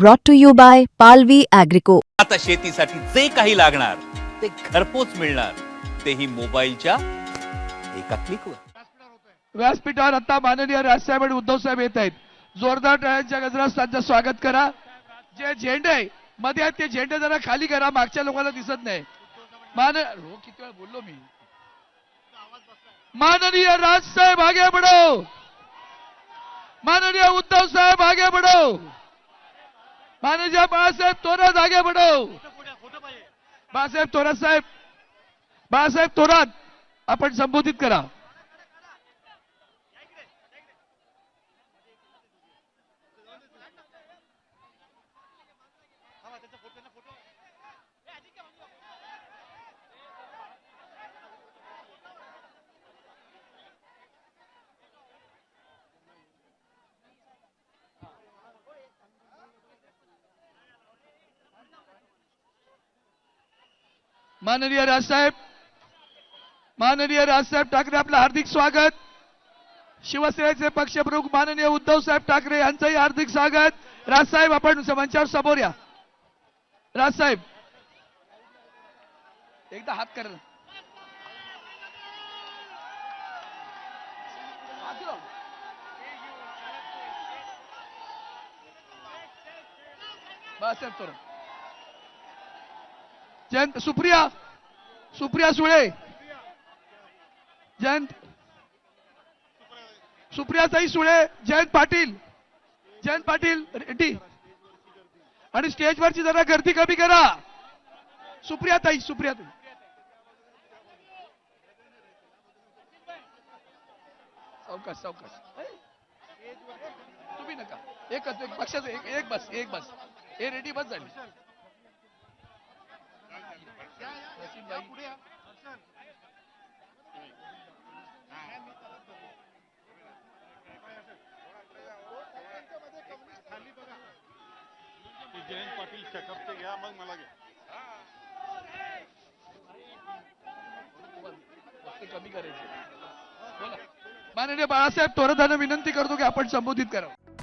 brought to you by Palvi Agrico. आता शेतीसाठी जे काही लागणार ते घरपोच मिळणार. तेही मोबाईलच्या एका क्लिकवर व्यासपीठावर आता माननीय राजसाहेब आणि उद्धव साहेब येत आहेत. जोरदार टाळ्यांच्या गजरात त्यांचं स्वागत करा. जे झेंडे आहे मध्ये आहेत ते झेंडे जरा खाली करा मागच्या लोकांना दिसत नाही. मान हो किती वेळा बोललो मी? माननीय राजसाहेब आगे बढो. माननीय उद्धव साहेब आगे बढो. माननीय बाळासाहेब थोरात आगे बढो बाळासाहेब थोरात साहेब बाळासाहेब थोरात आपण संबोधित करा. माननीय राजसाहेब माननीय राजसाहेब ठाकरे आपलं हार्दिक स्वागत. शिवसेनेचे पक्षप्रमुख माननीय उद्धव साहेब ठाकरे यांचंही हार्दिक स्वागत. राजसाहेब आपण मंचावर समोर या. राजसाहेब एकदा हात कर. बस जयंत सुप्रिया सुप्रिया सुळे. जयंत सुप्रियाताई सुळे जयंत पाटील जयंत पाटील रेड्डी. आणि स्टेजवरची जरा गर्दी कमी करा. सुप्रियाताई सुप्रियाताई. सावकाश सावकाश. तुम्ही नका. एकच एक पक्षाचं एक एक बस एक बस. हे रेडी बस झाली. की जयंत पाटील चेकअपचे घ्या मग मला घ्या कमी करायचे. माननीय बाळासाहेब थोरातांना विनंती करतो की आपण संबोधित करावं.